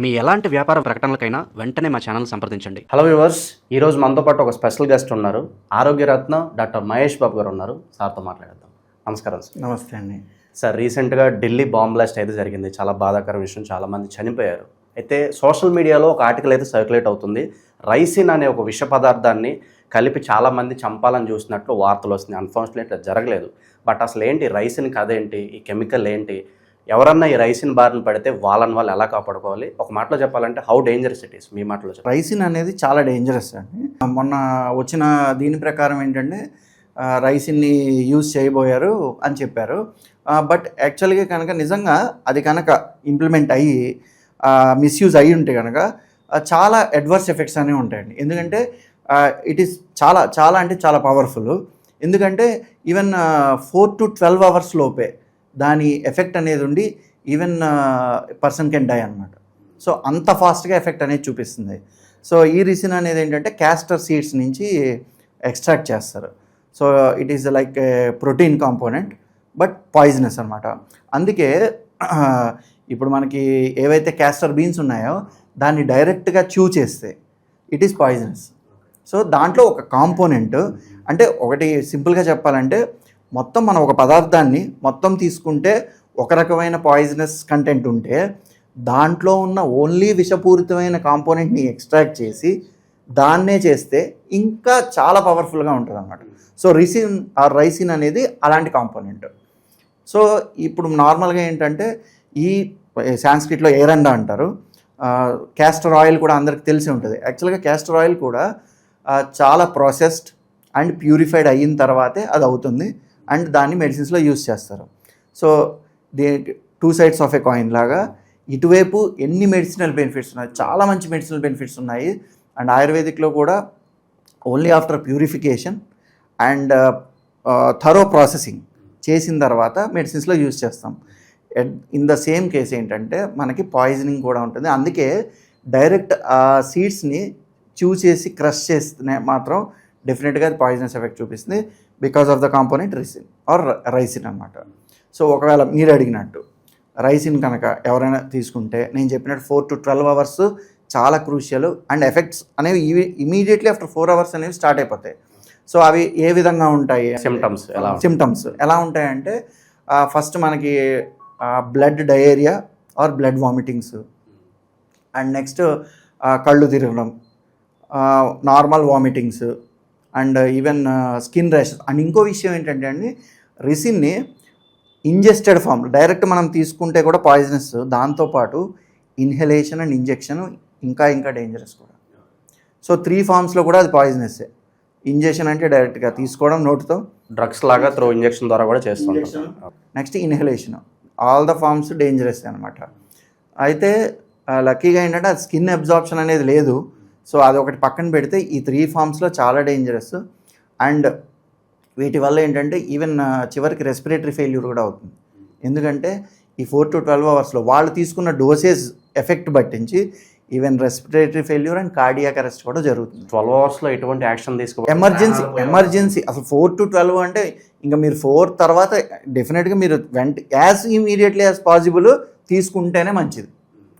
మీ ఎలాంటి వ్యాపార ప్రకటనలకైనా వెంటనే మా ఛానల్ సంప్రదించండి. హలో వ్యూవర్స్ ఈరోజు మనతో పాటు ఒక స్పెషల్ గెస్ట్ ఉన్నారు. ఆరోగ్యరత్న డాక్టర్ మహేష్ బాబు గారు ఉన్నారు. సార్తో మాట్లాడదాం నమస్కారం సార్. నమస్తే అండి. సార్ రీసెంట్గా ఢిల్లీ బాంబ్ బ్లాస్ట్ అయితే జరిగింది. చాలా బాధాకర విషయం. చాలా మంది చనిపోయారు. అయితే సోషల్ మీడియాలో ఒక ఆర్టికల్ అయితే సర్క్యులేట్ అవుతుంది. రైసిన్ అనే ఒక విష పదార్థాన్ని కలిపి చాలా మంది చంపాలని చూసినట్లు వార్తలు వస్తున్నాయి. అన్ఫార్చునేట్లీ అది జరగలేదు. బట్ అసలు ఏంటి రైసిన్ కథేంటి ఈ కెమికల్ ఏంటి? ఎవరన్నా ఈ రైసిన్ బారిన పడితే వాళ్ళని వాళ్ళు ఎలా కాపాడుకోవాలి? ఒక మాటలో చెప్పాలంటే హౌ డేంజరస్ ఇట్ ఈస్ మీ మాటలో రైసిన్ అనేది చాలా డేంజరస్ అండి. మొన్న వచ్చిన దీని ప్రకారం ఏంటంటే రైసిన్ని యూజ్ చేయబోయారు అని చెప్పారు. బట్ యాక్చువల్గా కనుక నిజంగా అది కనుక ఇంప్లిమెంట్ అయ్యి మిస్యూజ్ అయ్యి ఉంటే కనుక చాలా అడ్వర్స్ ఎఫెక్ట్స్ అనేవి ఉంటాయండి. ఎందుకంటే ఇట్ ఈస్ చాలా చాలా అంటే చాలా పవర్ఫుల్ ఎందుకంటే even four to twelve hours లోపే దాని ఎఫెక్ట్ అనేది ఉండి ఈవెన్ పర్సన్ కెన్ డై అనమాట సో అంత ఫాస్ట్గా ఎఫెక్ట్ అనేది చూపిస్తుంది. సో ఈ రిసిన్ అనేది ఏంటంటే క్యాస్టర్ సీడ్స్ నుంచి ఎక్స్ట్రాక్ట్ చేస్తారు. So it is like protein component but poisonous అనమాట అందుకే ఇప్పుడు మనకి ఏవైతే క్యాస్టర్ బీన్స్ ఉన్నాయో దాన్ని డైరెక్ట్గా చూ చేస్తే ఇట్ ఈస్ పాయిజనస్. సో దాంట్లో ఒక కాంపోనెంట్ అంటే ఒకటి సింపుల్గా చెప్పాలంటే మొత్తం మనం ఒక పదార్థాన్ని మొత్తం తీసుకుంటే ఒక రకమైన పాయిజనస్ కంటెంట్ ఉంటే దాంట్లో ఉన్న ఓన్లీ విషపూరితమైన కాంపోనెంట్ని ఎక్స్ట్రాక్ట్ చేసి దాన్నే చేస్తే ఇంకా చాలా పవర్ఫుల్గా ఉంటుంది అన్నమాట సో రిసిన్ ఆ రైసిన్ అనేది అలాంటి కాంపోనెంట్ సో ఇప్పుడు నార్మల్గా ఏంటంటే ఈ సాంస్క్రిట్లో ఏరండ అంటారు. క్యాస్టర్ ఆయిల్ కూడా అందరికి తెలిసి ఉంటుంది. యాక్చువల్గా క్యాస్టర్ ఆయిల్ కూడా చాలా ప్రాసెస్డ్ అండ్ ప్యూరిఫైడ్ అయిన తర్వాతే అది అవుతుంది. అండ్ దాన్ని మెడిసిన్స్లో యూస్ చేస్తారు. So they two sides of a coin లాగా ఇటువైపు ఎన్ని మెడిసినల్ బెనిఫిట్స్ ఉన్నాయి చాలా మంచి మెడిసినల్ బెనిఫిట్స్ ఉన్నాయి. అండ్ ఆయుర్వేదిక్లో కూడా only after purification and thorough processing చేసిన తర్వాత మెడిసిన్స్లో యూజ్ చేస్తాం. ఇన్ ద సేమ్ కేస్ ఏంటంటే మనకి పాయిజనింగ్ కూడా ఉంటుంది. అందుకే డైరెక్ట్ ఆ సీడ్స్ని చూ చేసి క్రష్ చేస్తే మాత్రం డెఫినెట్గా అది పాయిజనస్ ఎఫెక్ట్ చూపిస్తుంది. Because of the component ricin or ricin అనమాట సో ఒకవేళ మీరు అడిగినట్టు రైసిన్ కనుక ఎవరైనా తీసుకుంటే నేను చెప్పినట్టు ఫోర్ టు ట్వెల్వ్ అవర్స్ చాలా క్రూషియల్ అండ్ ఎఫెక్ట్స్ అనేవి ఇమీడియట్లీ ఆఫ్టర్ ఫోర్ అవర్స్ అనేవి స్టార్ట్ అయిపోతాయి. సో అవి ఏ విధంగా ఉంటాయి? సిమ్టమ్స్ ఎలా? సిమ్టమ్స్ ఎలా ఉంటాయంటే ఫస్ట్ మనకి blood diarrhoea or blood vomitings and next కళ్ళు తిరగడం normal vomitings and even skin rashes. And ఇంకో విషయం ఏంటంటే అండి రిసిన్ని ఇంజెస్టెడ్ ఫామ్ డైరెక్ట్ మనం తీసుకుంటే కూడా పాయిజనస్ దాంతోపాటు ఇన్హలేషన్ అండ్ ఇంజెక్షన్ ఇంకా ఇంకా డేంజరస్ కూడా. సో త్రీ ఫామ్స్లో కూడా అది పాయిజనస్సే. ఇంజెక్షన్ అంటే డైరెక్ట్గా తీసుకోవడం నోటితో. డ్రగ్స్ లాగా త్రో ఇంజెక్షన్ ద్వారా కూడా చేస్తుంటాం. Next inhalation. All the forms dangerous అనమాట అయితే లక్కీగా ఏంటంటే అది స్కిన్ అబ్జార్ప్షన్ అనేది లేదు. సో అది ఒకటి పక్కన పెడితే ఈ త్రీ ఫార్మ్స్లో చాలా డేంజరస్ అండ్ వీటి వల్ల ఏంటంటే ఈవెన్ చివరికి రెస్పిరేటరీ ఫెయిల్యూర్ కూడా అవుతుంది. ఎందుకంటే ఈ ఫోర్ టు ట్వెల్వ్ అవర్స్లో వాళ్ళు తీసుకున్న డోసేజ్ ఎఫెక్ట్ పట్టించి even respiratory failure and cardiac arrest కూడా జరుగుతుంది. ట్వెల్వ్ అవర్స్లో ఎటువంటి యాక్షన్ తీసుకో ఎమర్జెన్సీ ఎమర్జెన్సీ అసలు ఫోర్ టు ట్వెల్వ్ అంటే ఇంకా మీరు ఫోర్ తర్వాత డెఫినెట్గా మీరు వెంట యాజ్ ఇమీడియట్లీ యాజ్ పాసిబుల్ తీసుకుంటేనే మంచిది.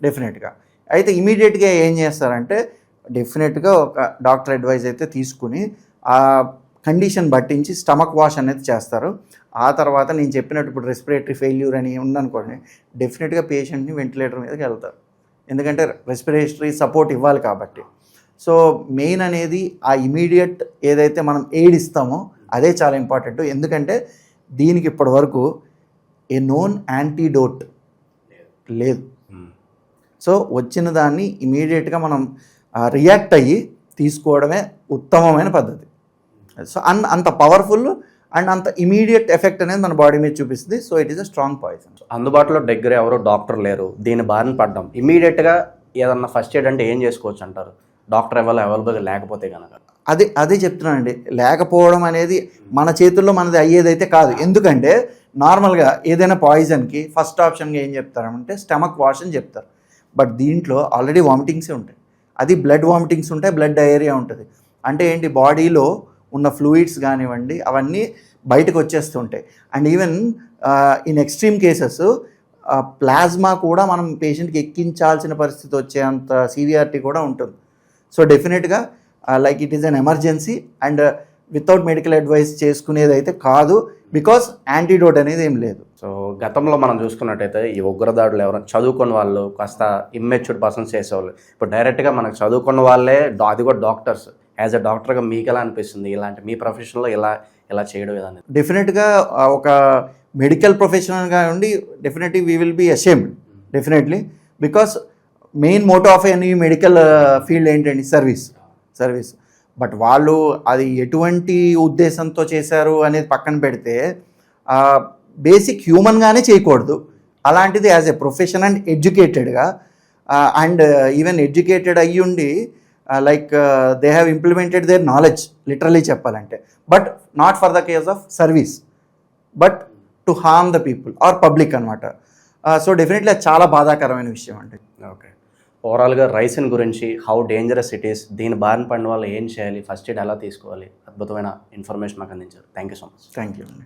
డెఫినెట్గా అయితే ఇమీడియట్గా ఏం చేస్తారంటే డెఫినెట్గా ఒక డాక్టర్ అడ్వైజ్ అయితే తీసుకుని ఆ కండిషన్ పట్టించి స్టమక్ వాష్ అనేది చేస్తారు. ఆ తర్వాత నేను చెప్పినట్టు ఇప్పుడు రెస్పిరేటరీ ఫెయిల్యూర్ అని ఉందనుకోండి డెఫినెట్గా పేషెంట్ని వెంటిలేటర్ మీదకి వెళ్తారు. ఎందుకంటే రెస్పిరేటరీ సపోర్ట్ ఇవ్వాలి కాబట్టి. సో మెయిన్ అనేది ఆ ఇమీడియట్ ఏదైతే మనం ఎయిడ్ ఇస్తామో అదే చాలా ఇంపార్టెంట్ ఎందుకంటే దీనికి ఇప్పటి వరకు ఏ నోన్ యాంటీడోట్ లేదు. సో వచ్చిన దాన్ని ఇమీడియట్గా మనం రియాక్ట్ అయ్యి తీసుకోవడమే ఉత్తమమైన పద్ధతి. సో అన్ అంత పవర్ఫుల్ అండ్ అంత ఇమీడియట్ ఎఫెక్ట్ అనేది మన బాడీ మీద చూపిస్తుంది. So it is a strong poison అందుబాటులో దగ్గర ఎవరో డాక్టర్ లేరు. దీని బారిన పడ్డాం. ఇమీడియట్గా ఏదన్నా ఫస్ట్ ఎయిడ్ అంటే ఏం చేసుకోవచ్చు అంటారు? డాక్టర్ ఎవరు అవైలబుల్ లేకపోతే కనుక అదే అదే చెప్తున్నానండి లేకపోవడం అనేది మన చేతుల్లో మనది అయ్యేదైతే కాదు. ఎందుకంటే నార్మల్గా ఏదైనా పాయిజన్కి ఫస్ట్ ఆప్షన్గా ఏం చెప్తారంటే స్టమక్ వాష్ అని చెప్తారు. బట్ దీంట్లో ఆల్రెడీ వామిటింగ్సే ఉంటాయి. అది బ్లడ్ వామిటింగ్స్ ఉంటాయి బ్లడ్ డయేరియా ఉంటుంది. అంటే ఏంటి బాడీలో ఉన్న ఫ్లూయిడ్స్ కానివ్వండి అవన్నీ బయటకు వచ్చేస్తుంటాయి. And even in extreme cases plasma కూడా మనం పేషెంట్కి ఎక్కించాల్సిన పరిస్థితి వచ్చేంత సీవియారిటీ కూడా ఉంటుంది. సో డెఫినెట్గా like it is an emergency and without medical advice చేసుకునేది అయితే కాదు బికాస్ యాంటీడోట్ అనేది ఏం లేదు. సో గతంలో మనం చూసుకున్నట్టయితే ఈ ఉగ్రదాడులు ఎవరైనా చదువుకున్న వాళ్ళు కాస్త ఇమ్మెచ్యూర్డ్ పర్సన్స్ చేసేవాళ్ళు. ఇప్పుడు డైరెక్ట్గా మనకు చదువుకున్న వాళ్ళే అది కూడా డాక్టర్స్ యాజ్ అ డాక్టర్గా మీకు ఎలా అనిపిస్తుంది? ఇలాంటి మీ ప్రొఫెషన్లో ఇలా ఇలా చేయడం ఏదనేది డెఫినెట్గా ఒక మెడికల్ ప్రొఫెషనల్గా ఉండి definitely we will be ashamed definitely because main motto of any medical field ఏంటండి? సర్వీస్ సర్వీస్ బట్ వాళ్ళు అది ఎటువంటి ఉద్దేశంతో చేశారు అనేది పక్కన పెడితే బేసిక్ హ్యూమన్గానే చేయకూడదు. అలాంటిది యాజ్ ఎ ప్రొఫెషన్ అండ్ ఎడ్యుకేటెడ్గా అండ్ ఈవెన్ ఎడ్యుకేటెడ్ అయ్యుండి like they have implemented their knowledge literally చెప్పాలంటే. But not for the case of service but to harm the people or public అనమాట సో డెఫినెట్లీ అది చాలా బాధాకరమైన విషయం అండి. ఓకే. ఓవరాల్గా రైసిన్ గురించి హౌ డేంజరస్ ఇట్ ఈస్ దీని బారిన పడిన వాళ్ళు ఏం చేయాలి ఫస్ట్ ఎయిడ్ ఎలా తీసుకోవాలి అద్భుతమైన ఇన్ఫర్మేషన్ మాకు అందించారు. Thank you so much thank you అండి